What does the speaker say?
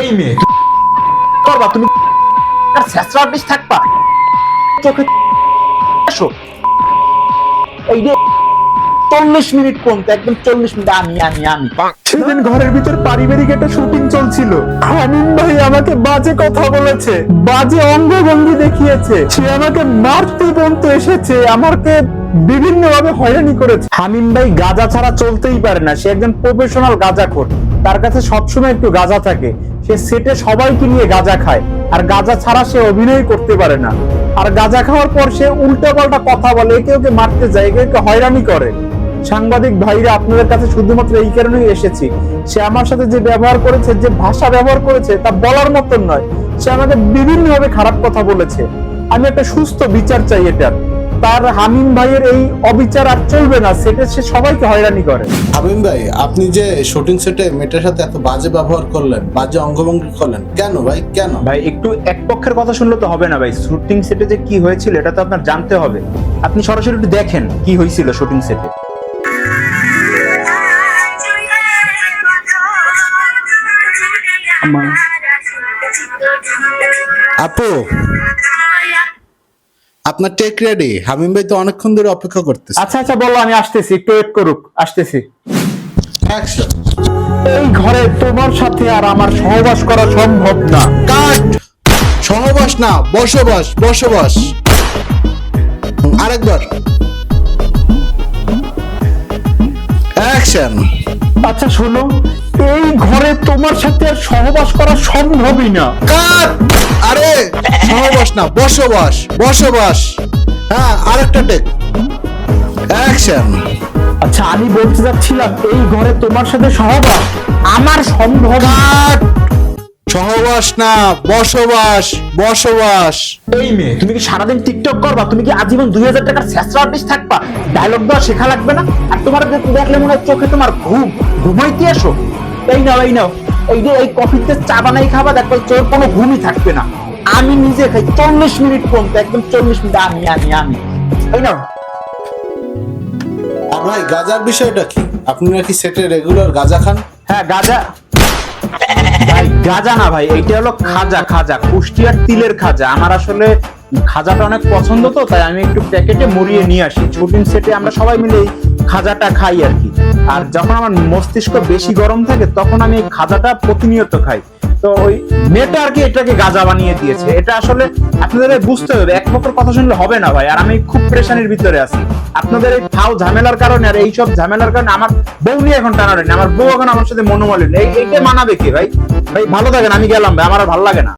এই মেয়ে করবা তুমি আর থাকবা। চোখে এসো এই যে চল্লিশ মিনিট পর্যন্ত একদম চল্লিশ মিনিট আমি আমি আমি। সেদিন ঘরের ভিতর পারিবারিক একটা শুটিং চলছিল। হামিম ভাই আমাকে বাজে কথা বলেছে বাজে অঙ্গভঙ্গি দেখিয়েছে। সে আমাকে মারতে পর্যন্ত এসেছে আমাকে বিভিন্ন ভাবে হয়রানি করেছে। হামিম ভাই গাজা ছাড়া চলতেই পারে না সে একজন প্রফেশনাল গাঁজাখোর। তার কাছে সবসময় একটু গাঁজা থাকে। সে সেটে সবাইকে নিয়ে গাঁজা খায়। আর গাঁজা ছাড়া সে অভিনয় করতে পারে না। আর গাঁজা খাওয়ার পর সে উল্টো পাল্টা কথা বলে একে ওকে মারতে যায় একে ওকে হয়রানি করে। সাংবাদিক ভাইরা, আপনাদের কাছে শুধুমাত্র এই কারণেই এসেছি। সে আমার সাথে যে ব্যবহার করেছে, যে ভাষা ব্যবহার করেছে, তা বলার মতন নয়। সে আমাকে বিভিন্নভাবে খারাপ কথা বলেছে। আমি একটা সুস্থ বিচার চাই এটার। তার হামিম ভাইয়ের এই অবিচার আর চলবে না সেটা সে সবাইকে হয়রানি করে। হাবিম ভাই আপনি যে শুটিং সেটে মেয়েটার সাথে এত বাজে ব্যবহার করলেন বাজে অঙ্গভঙ্গি করলেন কেন ভাই কেন? ভাই একটু এক পক্ষের কথা শুনলে তো হবে না ভাই। শুটিং সেটে যে কি হয়েছিল এটা তো আপনার জানতে হবে। আপনি সরাসরি একটু দেখেন কি হয়েছিল শুটিং সেটে আপু আপনার টেক রেডি হামিম ভাই তো অনেকক্ষণ ধরে অপেক্ষা করতেছে। আচ্ছা আচ্ছা বলো আমি আসতেছি একটু ওয়েট করুক আসতেছি। অ্যাকশন এই ঘরে তোমার সাথে আর আমার সহবাস করা সম্ভব না। কাট সহবাস না বসবাস বসবাস। আরেকবার। অ্যাকশন আচ্ছা শোনো এই ঘরে তোমার সাথে আর সহবাস করা সম্ভবই না। কাট আরে! সহবাস না বসবাস বসবাস হ্যাঁ আরেকটা টেক অ্যাকশন আচ্ছা আমি বলতে যাচ্ছিলাম এই ঘরে তোমার সাথে সহবাস? আমার সম্ভব সহবাস না বসবাস বসবাস এই মেয়ে তুমি কি সারাদিন টিকটক করবা? তুমি কি আজীবন দুই হাজার টাকার আর্টিস্ট থাকবা? ডায়লগ দেওয়া শেখা লাগবে না? আর তোমার দেখ- দেখলে মনে হয় চোখে তোমার ঘুম। ঘুমাইতে এসো। এই নাও এই নাও। এই যে এই কফিতে চা বানাই খাবা দেখবে তোর কোনো ঘুমই থাকবে না। আমি নিজে খাই চল্লিশ মিনিট পর্যন্ত একদম চল্লিশ মিনিট আমি আমি আমি। নাও আর ভাই গাজার বিষয়টা কি? আপনি নাকি সেটে রেগুলার গাজা খান? হ্যাঁ গাজা। ভাই গাজা না ভাই এইটা হলো খাজা খাজা কুষ্টিয়ার তিলের খাজা। আমার আসলে খাজাটা অনেক পছন্দ তো তাই আমি একটু প্যাকেটে মুড়িয়ে নিয়ে আসি। শুটিং সেটে আমরা সবাই মিলে খাজাটা খাই আর কি। আর যখন আমার মস্তিষ্ক বেশি গরম থাকে তখন আমি খাজাটা প্রতিনিয়ত খাই। তো ওই মেয়েটা আর কি এটাকে গাজা বানিয়ে দিয়েছে। এটা আসলে আপনাদের বুঝতে হবে এক কথা শুনলে হবে না ভাই। আর আমি খুব প্রেশানির ভিতরে আছি। আপনাদের এই ফাও ঝামেলার কারণে আর এইসব ঝামেলার কারণে আমার বউ নিয়ে এখন টানাটানি। আমার বউ এখন আমার সাথে মনোমালিন এই এইটা মানাবে কি ভাই? ভাই, ভালো থাকেন, আমি গেলাম ভাই, আমার আর ভালো লাগে না।